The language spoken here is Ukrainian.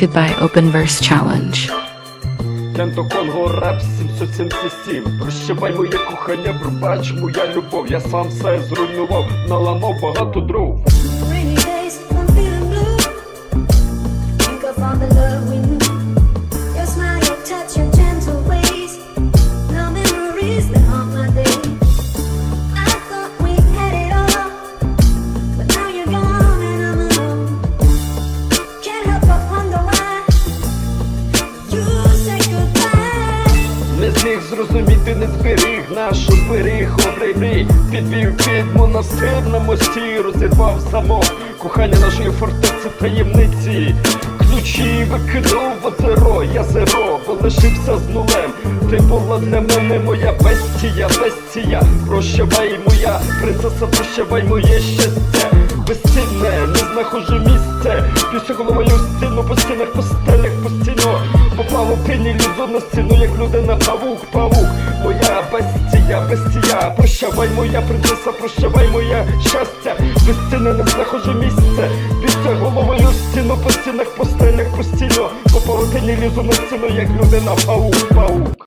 Goodbye Open Verse Challenge. Тенто Конго реп 777 Прощавай моє кохання, пробач моя любов Я сам все зруйнував, наламав багато дров Rainy days, I'm feeling blue. Think I found the зміг зрозуміти, не зберіг нашу беріг обрій Підвів під монастир на мості, розірвав замок. Кохання нашої фортеці таємниці. Ключі викинув в озеро, я зеро, лишився з нулем. Ти була для мене моя бестія, бестія. Прощавай моя принцеса, прощавай моє щастя. Безцінне, не знаходжу місце Після головою стіну по стінах, по стелях, постійно. Попав у пені лізу на стіну, як людина павук, павук Моя бестія, бестія Прощавай моя принцеса, прощавай моє щастя. Безцінне, не знаходжу місце. Після головою стіну, по стінах, по стелях, постійно. Попав у пені лізу на стіну, як людина павук, павук